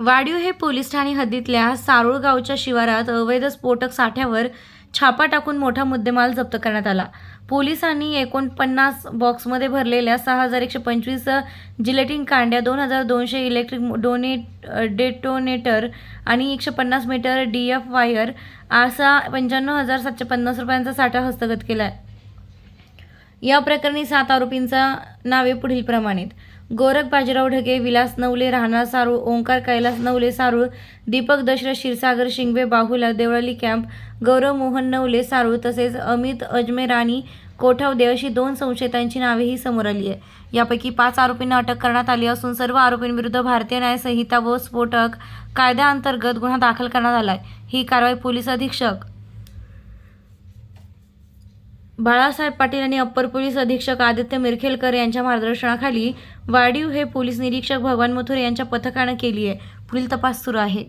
वाडीव हे पोलीस ठाणे हद्दीतल्या सारूळ गावच्या शिवारात अवैध स्फोटक साठ्यावर छापा टाकून मोठा मुद्देमाल जप्त करण्यात आला. पोलिसांनी एकोणपन्नास बॉक्समध्ये भरलेल्या सहा हजार एकशे पंचवीस जिलेटिन कांड्या दोन हजार दोनशे इलेक्ट्रिक डोनेट डेटोनेटर आणि एकशे पन्नास मीटर डी एफ वायर असा पंच्याण्णव हजार सातशे पन्नास रुपयांचा साठा हस्तगत केला आहे या प्रकरणी सात आरोपींचा नावे पुढील प्रमाणित. गोरख बाजीराव ढगे विलास नवले राहणार सारूळ ओंकार कैलास नवले सारूळ दीपक दशरथ क्षीरसागर शिंगवे बाहुला देवळाली कॅम्प गौरव मोहन नवले सारूळ तसेच अमित अजमेर आणि कोठावदे अशी दोन संशयितांची नावेही समोर आली आहे. यापैकी पाच आरोपींना अटक करण्यात आली असून सर्व आरोपींविरुद्ध भारतीय न्यायसंहिता व स्फोटक कायद्याअंतर्गत गुन्हा दाखल करण्यात आला आहे. ही कारवाई पोलीस अधीक्षक बाळासाहेब पाटील आणि अप्पर पोलीस अधीक्षक आदित्य मिरखेलकर यांच्या मार्गदर्शनाखाली वाडीव हे पोलीस निरीक्षक भगवान मथुरे यांच्या पथकानं केली आहे पुढील तपास सुरू आहे.